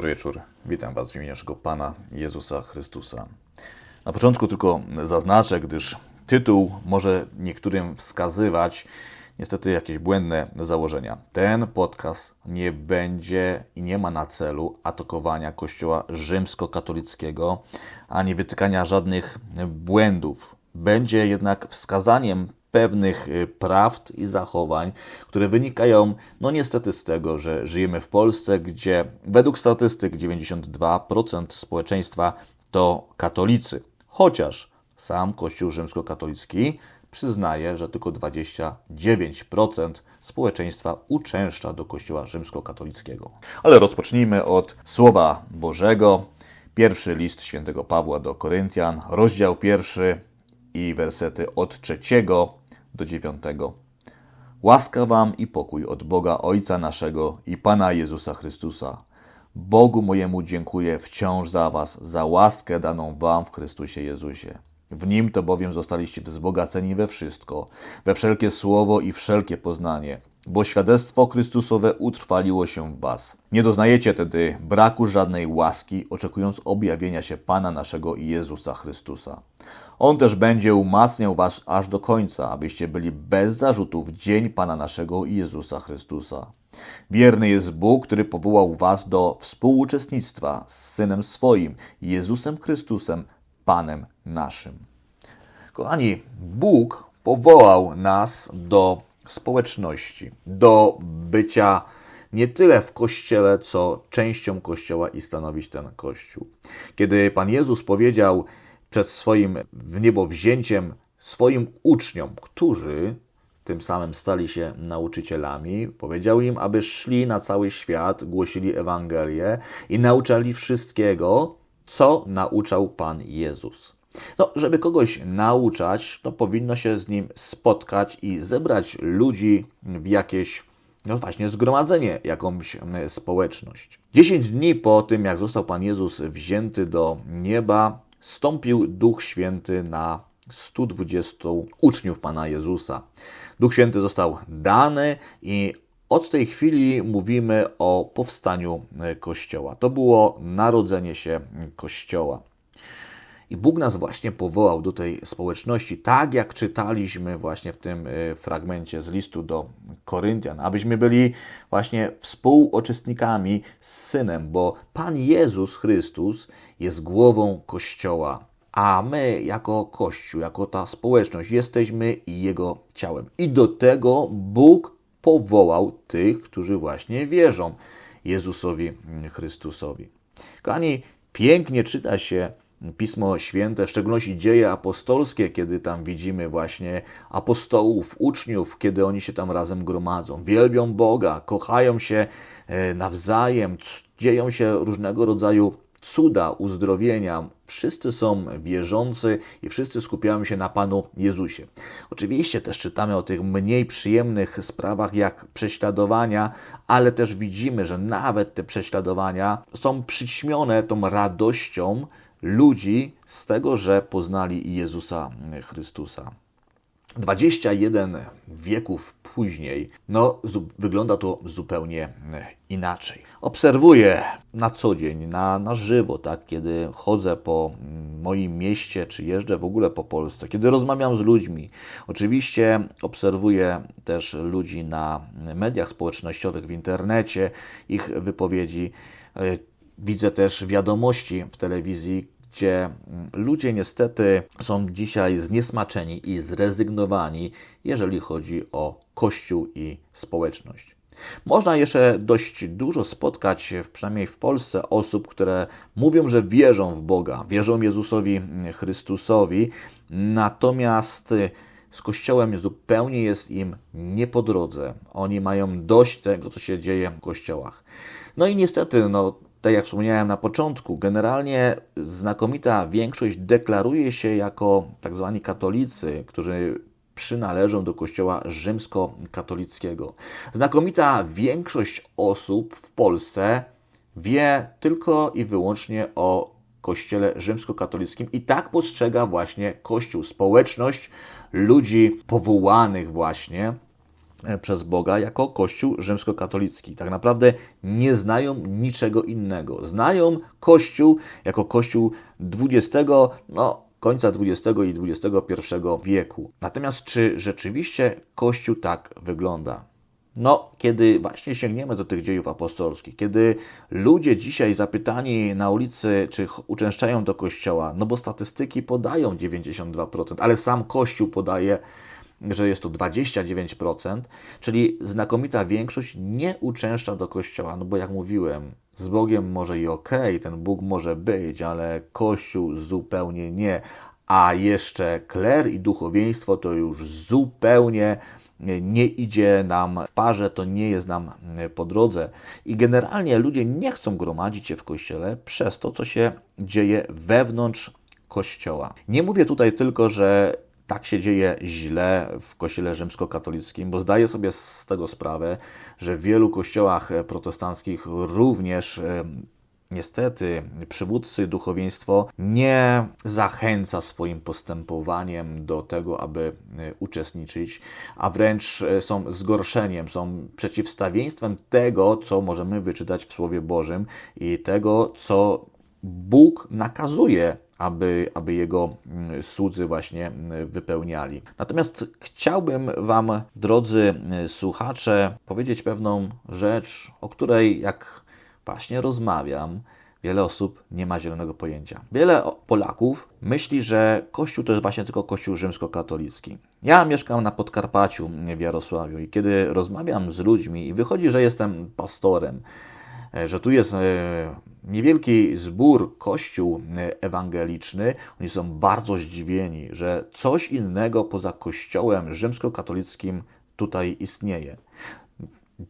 Dobry wieczór. Witam Was w imieniu naszego Pana Jezusa Chrystusa. Na początku tylko zaznaczę, gdyż tytuł może niektórym wskazywać niestety jakieś błędne założenia. Ten podcast nie będzie i nie ma na celu atakowania Kościoła rzymskokatolickiego ani wytykania żadnych błędów. Będzie jednak wskazaniem pewnych y, prawd i zachowań, które wynikają, no niestety, z tego, że żyjemy w Polsce, gdzie według statystyk 92% społeczeństwa to katolicy. Chociaż sam Kościół rzymskokatolicki przyznaje, że tylko 29% społeczeństwa uczęszcza do Kościoła rzymskokatolickiego. Ale rozpocznijmy od Słowa Bożego. Pierwszy list świętego Pawła do Koryntian, rozdział pierwszy i wersety od trzeciego do dziewiątego. Łaska wam i pokój od Boga Ojca naszego i Pana Jezusa Chrystusa. Bogu mojemu dziękuję wciąż za was, za łaskę daną wam w Chrystusie Jezusie. W nim to bowiem zostaliście wzbogaceni we wszystko, we wszelkie słowo i wszelkie poznanie, bo świadectwo Chrystusowe utrwaliło się w was. Nie doznajecie tedy braku żadnej łaski, oczekując objawienia się Pana naszego Jezusa Chrystusa. On też będzie umacniał was aż do końca, abyście byli bez zarzutu w dzień Pana naszego Jezusa Chrystusa. Wierny jest Bóg, który powołał was do współuczestnictwa z Synem swoim, Jezusem Chrystusem, Panem naszym. Kochani, Bóg powołał nas do społeczności, do bycia nie tyle w kościele, co częścią kościoła i stanowić ten kościół. Kiedy Pan Jezus powiedział przed swoim w niebo wzięciem swoim uczniom, którzy tym samym stali się nauczycielami, powiedział im, aby szli na cały świat, głosili Ewangelię i nauczali wszystkiego, co nauczał Pan Jezus. No, żeby kogoś nauczać, to powinno się z nim spotkać i zebrać ludzi w jakieś, no właśnie, zgromadzenie, jakąś społeczność. Dziesięć dni po tym, jak został Pan Jezus wzięty do nieba, stąpił Duch Święty na 120 uczniów Pana Jezusa. Duch Święty został dany i od tej chwili mówimy o powstaniu Kościoła. To było narodzenie się Kościoła. I Bóg nas właśnie powołał do tej społeczności, tak jak czytaliśmy właśnie w tym e, fragmencie z listu do Koryntian, abyśmy byli właśnie współuczestnikami z Synem, bo Pan Jezus Chrystus jest głową Kościoła, a my jako Kościół, jako ta społeczność jesteśmy Jego ciałem. I do tego Bóg powołał tych, którzy właśnie wierzą Jezusowi Chrystusowi. Kochani, pięknie czyta się Pismo Święte, w szczególności dzieje apostolskie, kiedy tam widzimy właśnie apostołów, uczniów, kiedy oni się tam razem gromadzą, wielbią Boga, kochają się e, nawzajem, dzieją się różnego rodzaju cuda, uzdrowienia. Wszyscy są wierzący i wszyscy skupiają się na Panu Jezusie. Oczywiście też czytamy o tych mniej przyjemnych sprawach jak prześladowania, ale też widzimy, że nawet te prześladowania są przyćmione tą radością, ludzi z tego, że poznali Jezusa Chrystusa. 21 wieków później, no, wygląda to zupełnie inaczej. Obserwuję na co dzień, na, na żywo, tak, kiedy chodzę po moim mieście, czy jeżdżę w ogóle po Polsce, kiedy rozmawiam z ludźmi. Oczywiście obserwuję też ludzi na mediach społecznościowych, w internecie, ich wypowiedzi Widzę też wiadomości w telewizji, gdzie mm, ludzie niestety są dzisiaj zniesmaczeni i zrezygnowani, jeżeli chodzi o Kościół i społeczność. Można jeszcze dość dużo spotkać, przynajmniej w Polsce, osób, które mówią, że wierzą w Boga, wierzą Jezusowi Chrystusowi, natomiast z Kościołem zupełnie jest im nie po drodze. Oni mają dość tego, co się dzieje w kościołach. No i niestety, no, tak jak wspomniałem na początku, generalnie znakomita większość deklaruje się jako tak zwani katolicy, którzy przynależą do kościoła rzymskokatolickiego. Znakomita większość osób w Polsce wie tylko i wyłącznie o kościele rzymskokatolickim i tak postrzega właśnie kościół, społeczność ludzi powołanych właśnie przez Boga jako Kościół rzymskokatolicki. Tak naprawdę nie znają niczego innego. Znają Kościół jako Kościół XX, no końca XX i XXI wieku. Natomiast czy rzeczywiście Kościół tak wygląda? No, kiedy właśnie sięgniemy do tych dziejów apostolskich, kiedy ludzie dzisiaj zapytani na ulicy, czy uczęszczają do kościoła, no bo statystyki podają 92%, ale sam kościół podaje, że jest to 29%, czyli znakomita większość nie uczęszcza do kościoła, no bo jak mówiłem, z Bogiem może i okej, ten Bóg może być, ale kościół zupełnie nie. A jeszcze kler i duchowieństwo to już zupełnie nie idzie nam w parze, to nie jest nam po drodze. I generalnie ludzie nie chcą gromadzić się w kościele przez to, co się dzieje wewnątrz kościoła. Nie mówię tutaj tylko, że tak się dzieje źle w kościele rzymskokatolickim, bo zdaję sobie z tego sprawę, że w wielu kościołach protestanckich również e, Niestety, przywódcy duchowieństwo nie zachęca swoim postępowaniem do tego, aby e, uczestniczyć, a wręcz e, są zgorszeniem, są przeciwstawieństwem tego, co możemy wyczytać w Słowie Bożym i tego, co Bóg nakazuje aby, aby jego mm, słudzy właśnie mm, wypełniali. Natomiast chciałbym Wam, drodzy e, słuchacze, powiedzieć pewną rzecz, o której, jak właśnie rozmawiam, wiele osób nie ma zielonego pojęcia. Wiele Polaków myśli, że Kościół to jest właśnie tylko Kościół rzymskokatolicki. Ja mieszkam na Podkarpaciu w Jarosławiu i kiedy rozmawiam z ludźmi i wychodzi, że jestem pastorem, że tu jest e, niewielki zbór, kościół e, ewangeliczny, oni są bardzo zdziwieni, że coś innego poza kościołem rzymskokatolickim tutaj istnieje.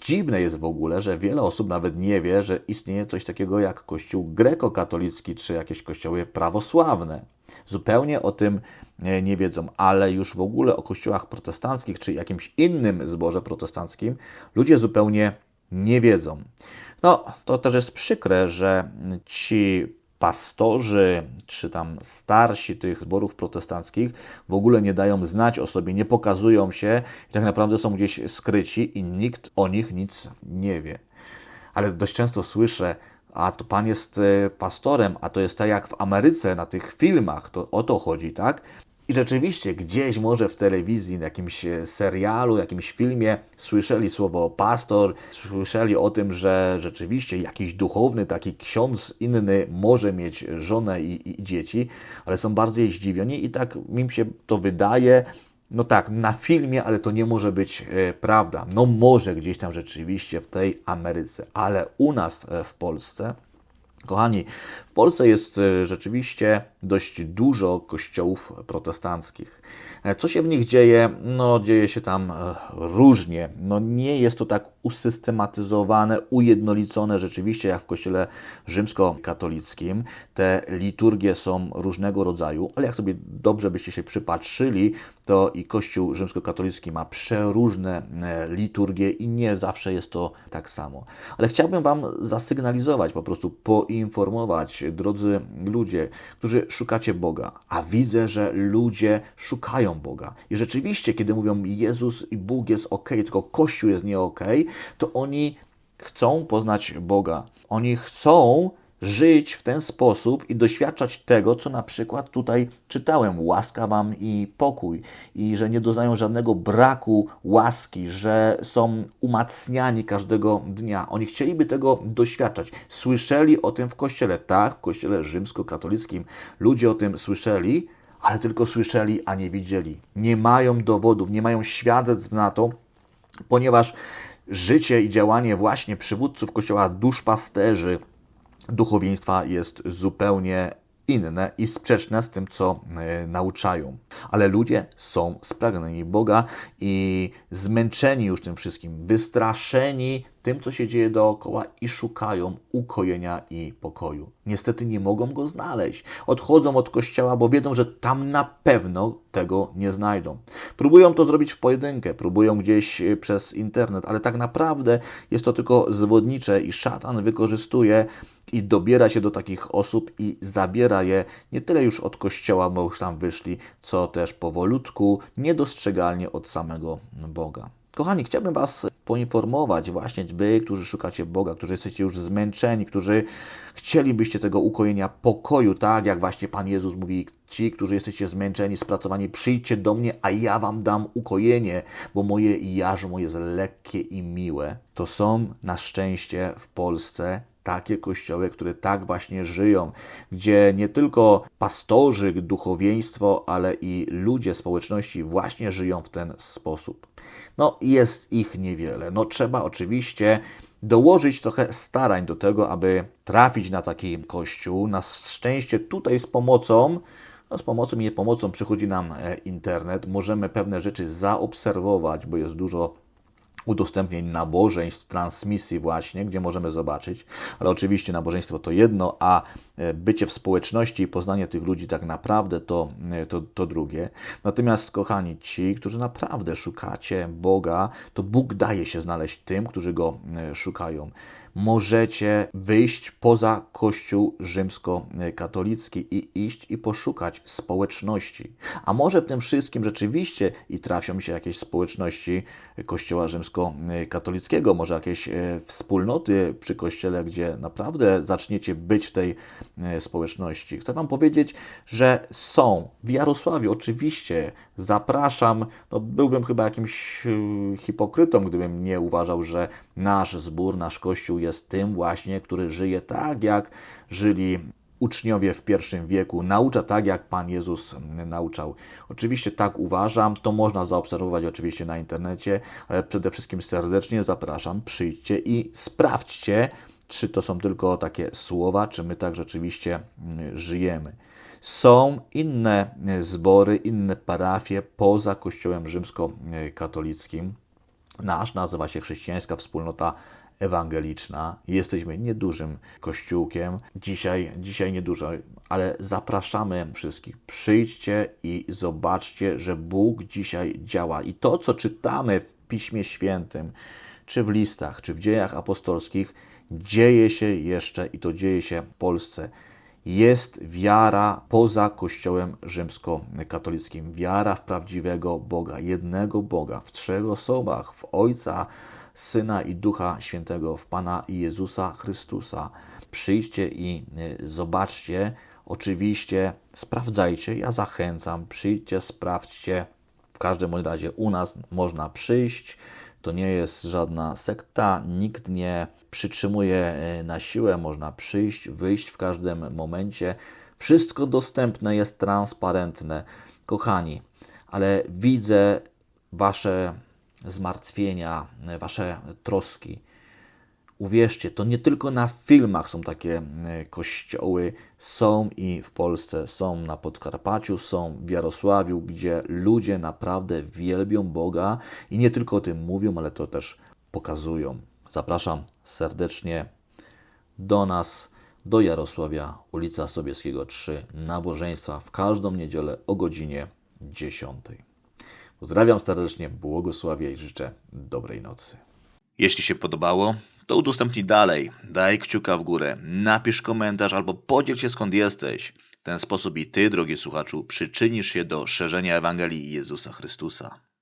Dziwne jest w ogóle, że wiele osób nawet nie wie, że istnieje coś takiego jak kościół grekokatolicki czy jakieś kościoły prawosławne. Zupełnie o tym e, nie wiedzą, ale już w ogóle o kościołach protestanckich czy jakimś innym zborze protestanckim ludzie zupełnie nie wiedzą. No, to też jest przykre, że ci pastorzy czy tam starsi tych zborów protestanckich w ogóle nie dają znać o sobie, nie pokazują się i tak naprawdę są gdzieś skryci i nikt o nich nic nie wie. Ale dość często słyszę, a to pan jest e, pastorem, a to jest tak jak w Ameryce na tych filmach, to o to chodzi, tak? I rzeczywiście gdzieś może w telewizji, w jakimś e, serialu, jakimś filmie słyszeli słowo pastor, słyszeli o tym, że rzeczywiście jakiś duchowny, taki ksiądz inny może mieć żonę i, i dzieci, ale są bardziej zdziwieni i tak mi się to wydaje, no tak, na filmie, ale to nie może być e, prawda. No może gdzieś tam rzeczywiście w tej Ameryce, ale u nas e, w Polsce Kochani, w Polsce jest e, rzeczywiście dość dużo kościołów protestanckich. E, co się w nich dzieje? No, dzieje się tam e, różnie. No, nie jest to tak usystematyzowane, ujednolicone rzeczywiście jak w kościele rzymskokatolickim. Te liturgie są różnego rodzaju, ale jak sobie dobrze byście się przypatrzyli, to i kościół rzymskokatolicki ma przeróżne liturgie i nie zawsze jest to tak samo. Ale chciałbym Wam zasygnalizować, po prostu poinformować, drodzy ludzie, którzy szukacie Boga, a widzę, że ludzie szukają Boga. I rzeczywiście, kiedy mówią Jezus i Bóg jest ok, tylko Kościół jest nie ok, to oni chcą poznać Boga. Oni chcą żyć w ten sposób i doświadczać tego, co na przykład tutaj czytałem: łaska wam i pokój, i że nie doznają żadnego braku łaski, że są umacniani każdego dnia. Oni chcieliby tego doświadczać. Słyszeli o tym w kościele, tak, w kościele rzymskokatolickim ludzie o tym słyszeli, ale tylko słyszeli, a nie widzieli. Nie mają dowodów, nie mają świadectw na to, ponieważ życie i działanie właśnie przywódców kościoła duszpasterzy, duchowieństwa jest zupełnie inne i sprzeczne z tym, co e, nauczają. Ale ludzie są spragnieni Boga i zmęczeni już tym wszystkim, wystraszeni tym, co się dzieje dookoła i szukają ukojenia i pokoju. Niestety nie mogą go znaleźć. Odchodzą od kościoła, bo wiedzą, że tam na pewno tego nie znajdą. Próbują to zrobić w pojedynkę, próbują gdzieś e, przez internet, ale tak naprawdę jest to tylko zwodnicze i szatan wykorzystuje i dobiera się do takich osób i zabiera je nie tyle już od kościoła, bo już tam wyszli, co też powolutku, niedostrzegalnie od samego Boga. Kochani, chciałbym Was poinformować, właśnie Wy, którzy szukacie Boga, którzy jesteście już zmęczeni, którzy chcielibyście tego ukojenia pokoju, tak jak właśnie Pan Jezus mówi, ci, którzy jesteście zmęczeni, spracowani, przyjdźcie do mnie, a ja Wam dam ukojenie, bo moje jarzmo jest lekkie i miłe. To są na szczęście w Polsce takie kościoły, które tak właśnie żyją, gdzie nie tylko pastorzy, duchowieństwo, ale i ludzie społeczności właśnie żyją w ten sposób. No, jest ich niewiele. No, trzeba oczywiście dołożyć trochę starań do tego, aby trafić na taki kościół. Na szczęście tutaj z pomocą no z pomocą i nie pomocą przychodzi nam e, internet. Możemy pewne rzeczy zaobserwować, bo jest dużo udostępnień nabożeństw, transmisji właśnie, gdzie możemy zobaczyć, ale oczywiście nabożeństwo to jedno, a e, bycie w społeczności i poznanie tych ludzi tak naprawdę to, e, to, to drugie. Natomiast kochani, ci, którzy naprawdę szukacie Boga, to Bóg daje się znaleźć tym, którzy Go e, szukają możecie wyjść poza Kościół rzymskokatolicki i iść i poszukać społeczności. A może w tym wszystkim rzeczywiście i trafią się jakieś społeczności Kościoła rzymskokatolickiego, może jakieś e, wspólnoty przy Kościele, gdzie naprawdę zaczniecie być w tej e, społeczności. Chcę Wam powiedzieć, że są. W Jarosławiu oczywiście zapraszam. No, byłbym chyba jakimś e, hipokrytą, gdybym nie uważał, że nasz zbór, nasz Kościół jest tym właśnie, który żyje tak, jak żyli uczniowie w pierwszym wieku, naucza tak, jak Pan Jezus nauczał. Oczywiście tak uważam, to można zaobserwować oczywiście na internecie, ale przede wszystkim serdecznie zapraszam, przyjdźcie i sprawdźcie, czy to są tylko takie słowa, czy my tak rzeczywiście mm, żyjemy. Są inne zbory, inne parafie poza Kościołem rzymskokatolickim. Nasz nazywa się Chrześcijańska Wspólnota ewangeliczna. Jesteśmy niedużym kościółkiem, dzisiaj, dzisiaj niedużo, ale zapraszamy wszystkich. Przyjdźcie i zobaczcie, że Bóg dzisiaj działa. I to, co czytamy w Piśmie Świętym, czy w listach, czy w dziejach apostolskich, dzieje się jeszcze i to dzieje się w Polsce. Jest wiara poza Kościołem rzymskokatolickim, wiara w prawdziwego Boga, jednego Boga, w trzech osobach, w Ojca, Syna i Ducha Świętego, w Pana Jezusa Chrystusa. Przyjdźcie i e, zobaczcie, oczywiście sprawdzajcie, ja zachęcam, przyjdźcie, sprawdźcie. W każdym razie u nas można przyjść. To nie jest żadna sekta, nikt nie przytrzymuje e, na siłę, można przyjść, wyjść w każdym momencie. Wszystko dostępne jest transparentne. Kochani, ale widzę Wasze zmartwienia, wasze troski. Uwierzcie, to nie tylko na filmach są takie e, kościoły, są i w Polsce, są na Podkarpaciu, są w Jarosławiu, gdzie ludzie naprawdę wielbią Boga i nie tylko o tym mówią, ale to też pokazują. Zapraszam serdecznie do nas, do Jarosławia, ulica Sobieskiego 3, nabożeństwa w każdą niedzielę o godzinie 10. Pozdrawiam serdecznie, błogosławię i życzę dobrej nocy. Jeśli się podobało, to udostępnij dalej, daj kciuka w górę, napisz komentarz albo podziel się skąd jesteś. W ten sposób i Ty, drogi słuchaczu, przyczynisz się do szerzenia Ewangelii Jezusa Chrystusa.